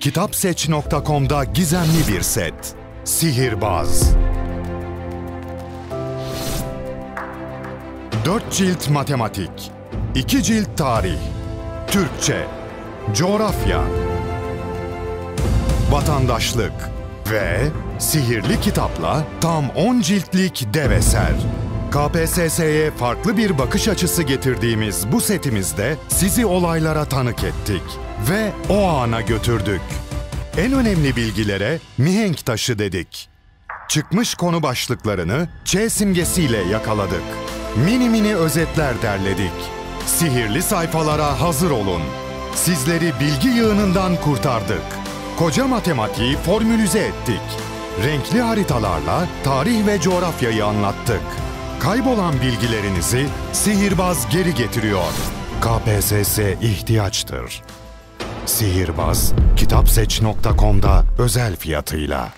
Kitapseç.com'da gizemli bir set. Sihirbaz. 4 cilt matematik, 2 cilt tarih, Türkçe, coğrafya, vatandaşlık ve sihirli kitapla tam 10 ciltlik dev eser. KPSS'ye farklı bir bakış açısı getirdiğimiz bu setimizde sizi olaylara tanık ettik ve o ana götürdük. En önemli bilgilere mihenk taşı dedik. Çıkmış konu başlıklarını Ç simgesiyle yakaladık. Mini mini özetler derledik. Sihirli sayfalara hazır olun. Sizleri bilgi yığınından kurtardık. Koca matematiği formülize ettik. Renkli haritalarla tarih ve coğrafyayı anlattık. Kaybolan bilgilerinizi sihirbaz geri getiriyor. KPSS ihtiyaçtır. Sihirbaz kitapseç.com'da özel fiyatıyla.